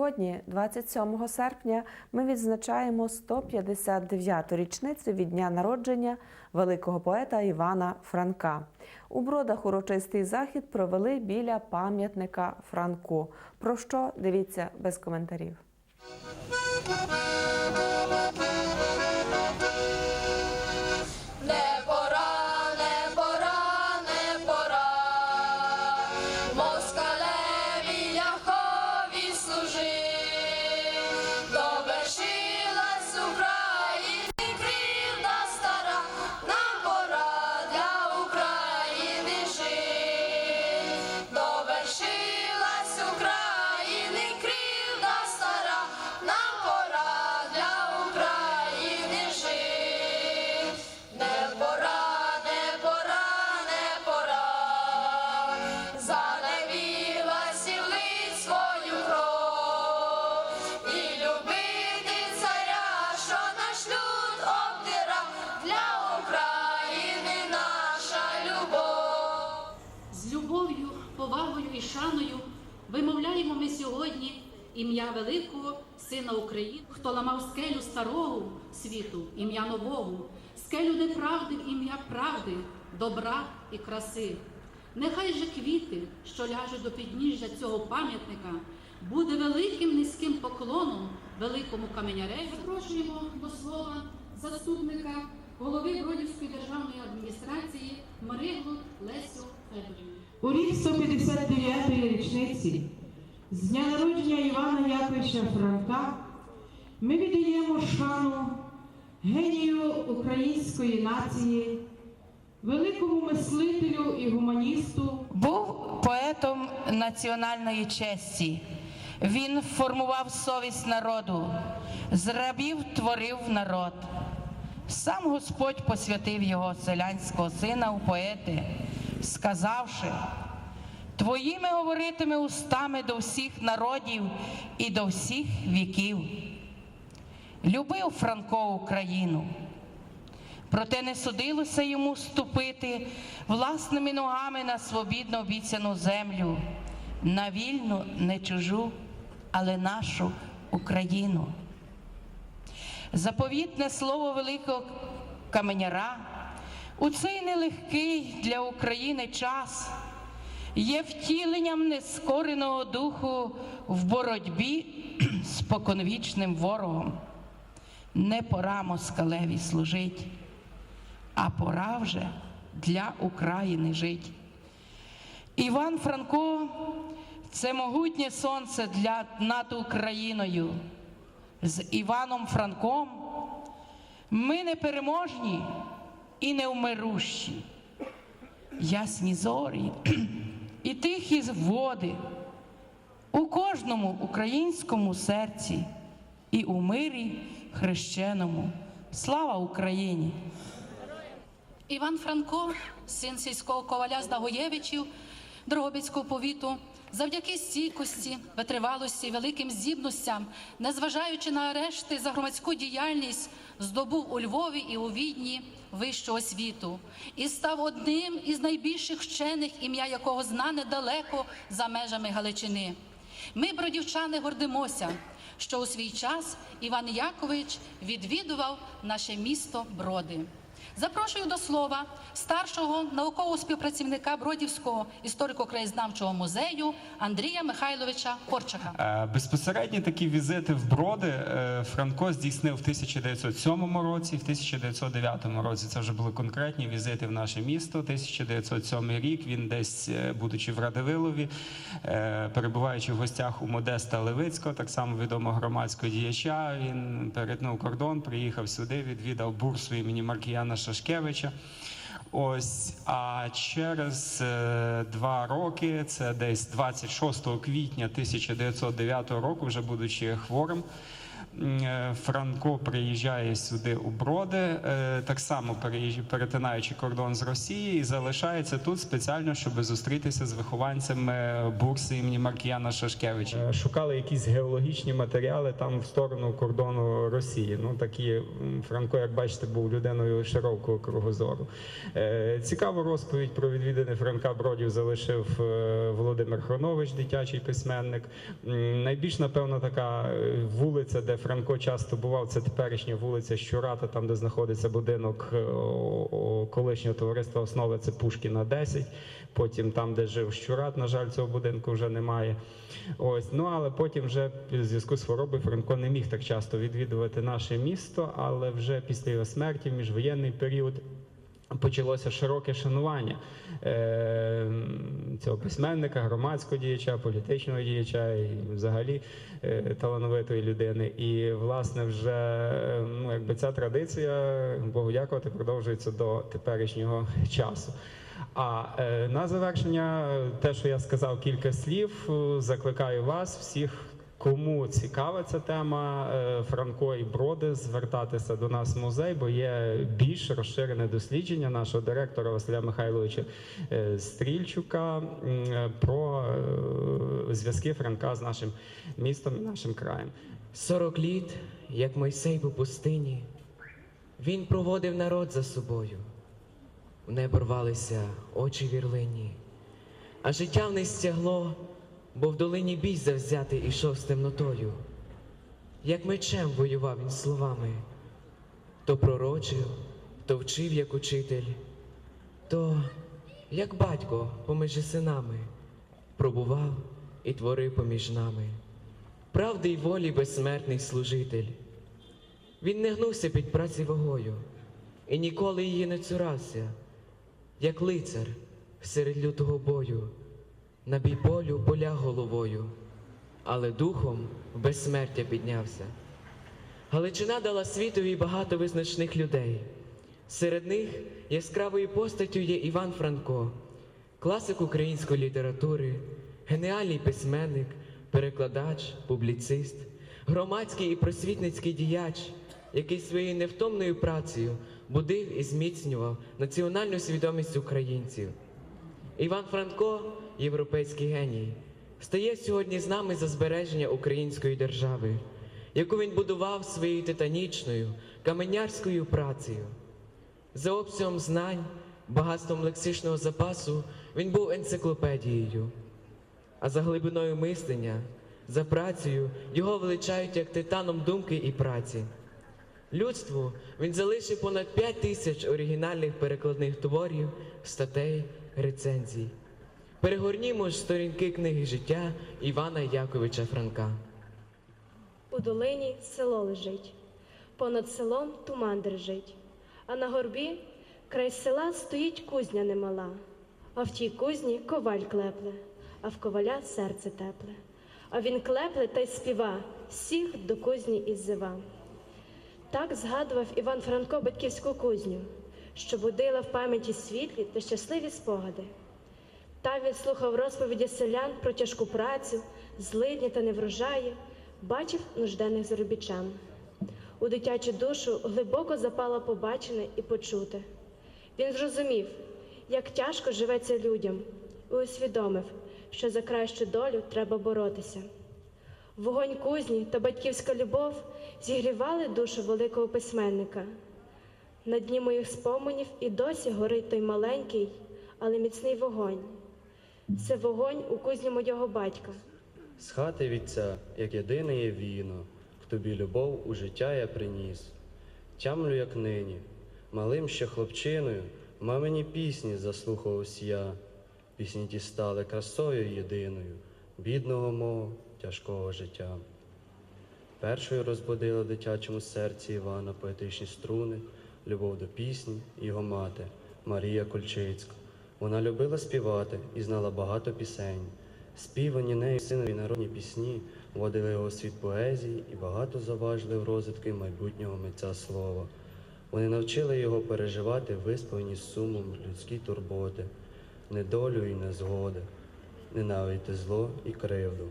Сьогодні, 27 серпня, ми відзначаємо 159-ту річницю від дня народження великого поета Івана Франка. У бродах урочистий захід провели біля пам'ятника Франку. Про що дивіться без коментарів. Шаною вимовляємо ми сьогодні ім'я великого сина України, хто ламав скелю старого світу, ім'я нового, скелю неправди в ім'я правди, добра і краси. Нехай же квіти, що ляжуть до підніжжя цього пам'ятника, буде великим низьким поклоном великому каменяреві. Запрошуємо до слова заступника голови Бродівської державної адміністрації Мариглу Лесю Федорівну. У рік 159-ї річниці з дня народження Івана Яковича Франка ми віддаємо шану генію української нації, великому мислителю і гуманісту Був поетом національної честі. Він формував совість народу, з рабів творив народ. Сам Господь посвятив його селянського сина у поети, сказавши: Твоїми говоритиме устами до всіх народів і до всіх віків. Любив Франко Україну. Проте не судилося йому ступити власними ногами на свобідно обіцяну землю, на вільну, не чужу, але нашу Україну. Заповітне слово великого каменяра у цей нелегкий для України час є втіленням нескореного духу в боротьбі з поконвічним ворогом. Не пора москалеві служить, а пора вже для України жить. Іван Франко це могутнє сонце для над Україною. З Іваном Франком ми непереможні і невмирущі. Ясні зорі і тихі води у кожному українському серці і у мирі хрещеному. Слава Україні! Іван Франко, син сільського коваля з Нагоєвичів Дрогобицького повіту, завдяки стійкості, витривалості, великим здібностям, незважаючи на арешти за громадську діяльність, здобув у Львові і у Відні вищу освіту і став одним із найбільших вчених, ім'я якого знане далеко за межами Галичини. Ми, бродівчани, гордимося, що у свій час Іван Якович відвідував наше місто Броди. Запрошую до слова старшого наукового співпрацівника Бродівського історико-краєзнавчого музею Андрія Михайловича Корчака. Е, Безпосередні такі візити в Броди е, Франко здійснив в 1907 році, в 1909 році це вже були конкретні візити в наше місто. 1907 рік він десь, е, будучи в Радивилові, перебуваючи в гостях у Модеста Левицького, так само відомого громадського діяча, він перетнув кордон, приїхав сюди, відвідав бурсу імені Маркіяна Шашкевича. Ось, а через е, два роки, це десь 26 квітня 1909 року, вже будучи хворим, Франко приїжджає сюди у Броди, е, так само перетинаючи кордон з Росії, і залишається тут спеціально, щоб зустрітися з вихованцями бурси імені Маркіяна Шашкевича. Е, Шукали якісь геологічні матеріали там в сторону кордону Росії. Ну такі Франко, як бачите, був людиною широкого кругозору. Е, Цікаву розповідь про відвідини Франка Бродів залишив е, Володимир Хронович, дитячий письменник. Найбільш напевно така е, вулиця, де Франко часто бував, це теперішня вулиця Щурата, там де знаходиться будинок е, колишнього товариства основи, це Пушкіна 10. Потім там, де жив Щурат, на жаль, цього будинку вже немає. Ось ну але потім вже в зв'язку з хворобою Франко не міг так часто відвідувати наше місто, але вже після його смерті, міжвоєнний період. Почалося широке шанування е, цього письменника, громадського діяча, політичного діяча і взагалі е, талановитої людини. І власне вже ну, якби ця традиція, Богу дякувати, продовжується до теперішнього часу. А е, на завершення, те, що я сказав кілька слів, е, закликаю вас всіх. Кому цікава ця тема е, Франко і Броди, звертатися до нас в музей, бо є більш розширене дослідження нашого директора Василя Михайловича е, Стрільчука е, про зв'язки Франка з нашим містом і нашим краєм. Сорок літ, як Мойсей по пустині, він проводив народ за собою. В небо рвалися очі вірлині, а життя в не стягло, бо в долині бій завзятий ішов з темнотою. Як мечем воював він словами, то пророчив, то вчив як учитель, то як батько поміж синами пробував і творив поміж нами правди й волі безсмертний служитель. Він не гнувся під праці вагою і ніколи її не цурався, як лицар серед лютого бою, на бій поля головою, але духом безсмертя піднявся. Галичина дала світові багато визначних людей. Серед них яскравою постаттю є Іван Франко, класик української літератури, геніальний письменник, перекладач, публіцист, громадський і просвітницький діяч, який своєю невтомною працею будив і зміцнював національну свідомість українців. Іван Франко, європейський геній, стає сьогодні з нами за збереження української держави, яку він будував своєю титанічною каменярською працею. За обсягом знань, багатством лексичного запасу він був енциклопедією, а за глибиною мислення, за працею його величають як титаном думки і праці. Людству він залишив понад 5 тисяч оригінальних перекладних творів, статей, рецензій. Перегорнімо ж сторінки книги життя Івана Яковича Франка. У долині село лежить, понад селом туман дрижить, а на горбі край села стоїть кузня немала, а в тій кузні коваль клепле, а в коваля серце тепле. А він клепле та й співа, всіх до кузні іззива. Так згадував Іван Франко батьківську кузню, що будила в пам'яті світлі та щасливі спогади. Та він слухав розповіді селян про тяжку працю, злидні та неврожаї, бачив нужденних заробітчан. У дитячу душу глибоко запало побачене і почуте. Він зрозумів, як тяжко живеться людям, і усвідомив, що за кращу долю треба боротися. Вогонь кузні та батьківська любов зігрівали душу великого письменника. На дні моїх споменів і досі горить той маленький, але міцний вогонь. Це вогонь у кузні мого батька. З хати вітця, як єдине є віно, в тобі любов у життя я приніс. Тямлю, як нині, малим ще хлопчиною, мамині пісні заслухався я. Пісні ті стали красою єдиною, бідного мого тяжкого життя. Першою розбудила дитячому серці Івана поетичні струни, любов до пісні, його мати Марія Кольчицька. Вона любила співати і знала багато пісень. Співані нею синові народні пісні вводили його у світ поезії і багато заважили в розвитки майбутнього митця слова. Вони навчили його переживати виспані сумом людські турботи, недолю і незгоди, ненавидіти зло і кривду.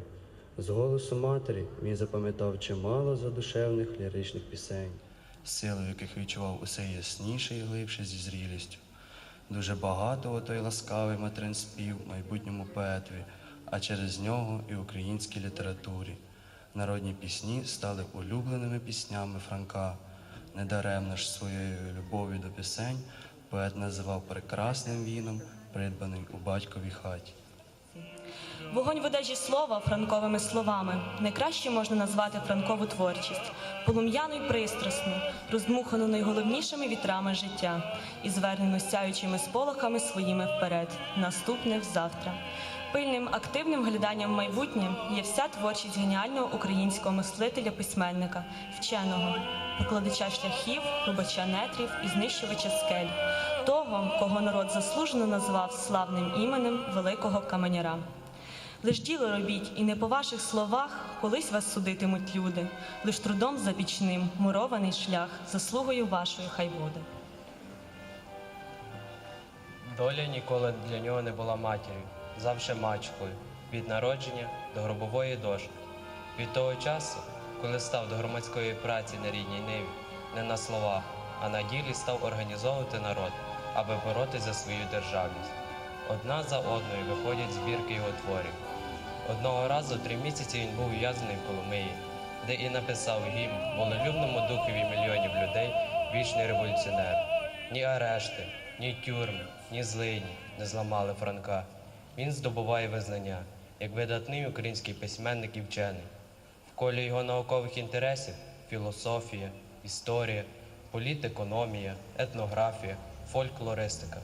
З голосу матері він запам'ятав чимало задушевних ліричних пісень, силу яких відчував усе ясніше і глибше зі зрілістю. Дуже багато отой ласкавий материн спів майбутньому поетові, а через нього і українській літературі. Народні пісні стали улюбленими піснями Франка. Недаремно ж своєю любов'ю до пісень поет називав прекрасним віном, придбаним у батьковій хаті. Вогонь в одежі слова франковими словами найкраще можна назвати франкову творчість, полум'яну й пристрасну, роздмухану найголовнішими вітрами життя і звернену сяючими сполохами своїми вперед, наступне завтра. Пильним активним гляданням майбутнє є вся творчість геніального українського мислителя, письменника, вченого, прокладача шляхів, рубача нетрів і знищувача скель, того, кого народ заслужено назвав славним іменем великого каменяра. Лиш діло робіть, і не по ваших словах колись вас судитимуть люди, лиш трудом запічним мурований шлях, заслугою вашою хай буде. Доля ніколи для нього не була матір'ю, завше мачкою, від народження до гробової дошки. Від того часу, коли став до громадської праці на рідній ниві, не на словах, а на ділі став організовувати народ, аби боротися за свою державність. Одна за одною виходять збірки його творів. Одного разу три місяці він був ув'язнений в Коломиї, де і написав гімн волелюбному духові мільйонів людей вічний революціонер. Ні арешти, ні тюрми, ні злидні не зламали Франка. Він здобуває визнання як видатний український письменник і вчений. В колі його наукових інтересів філософія, історія, політекономія, етнографія, фольклористика.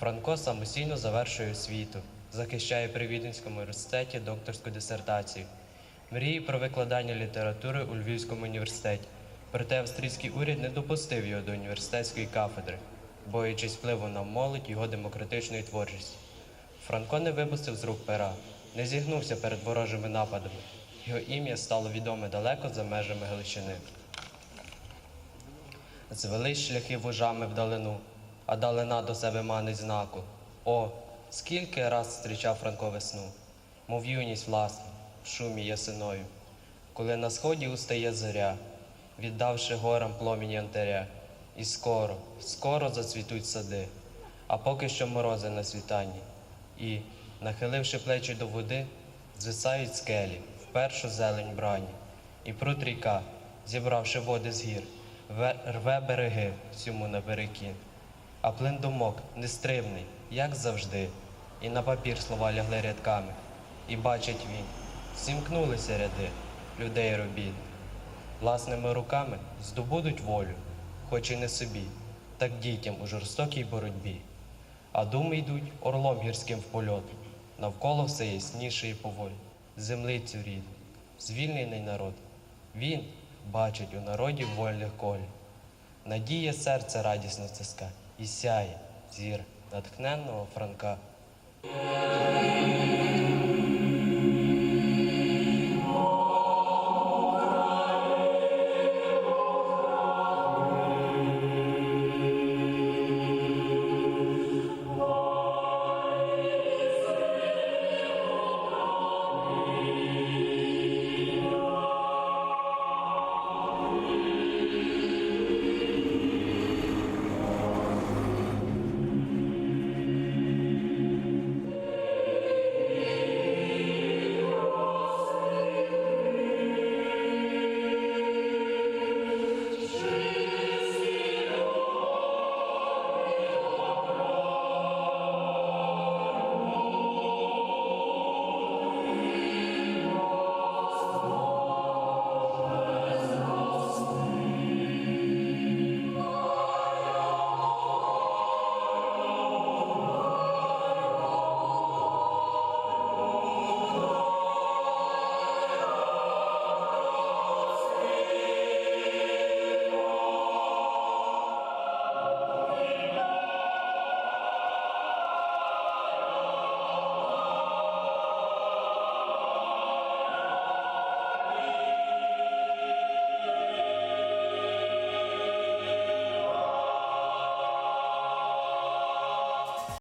Франко самостійно завершує освіту, захищає при Віденському університеті докторську дисертацію. Мріє про викладання літератури у Львівському університеті. Проте австрійський уряд не допустив його до університетської кафедри, боячись впливу на молодь його демократичної творчості. Франко не випустив з рук пера, не зігнувся перед ворожими нападами. Його ім'я стало відоме далеко за межами Галичини. Звелись шляхи вужами вдалину, а далина до себе манить знаку. О, скільки раз зустрічав Франко весну, мов юність власну, в шумі ясиною, коли на сході устає зоря, віддавши горам пломінь янтаря, і скоро, скоро зацвітуть сади, а поки що морози на світанні, і, нахиливши плечі до води, звисають скелі в першу зелень брані, і прут ріка, зібравши води з гір, рве береги всьому наперекін. А плин думок нестримний, як завжди, і на папір слова лягли рядками, і бачить він, зімкнулися ряди людей робіт. Власними руками здобудуть волю, хоч і не собі, так дітям у жорстокій боротьбі. А думи йдуть орлом гірським в польот, навколо все ясніше і поволі. Землицю рід, звільнений народ. Він бачить у народі вольних колі. Надія серце радісно стиска і сяє зір натхненного Франка. Música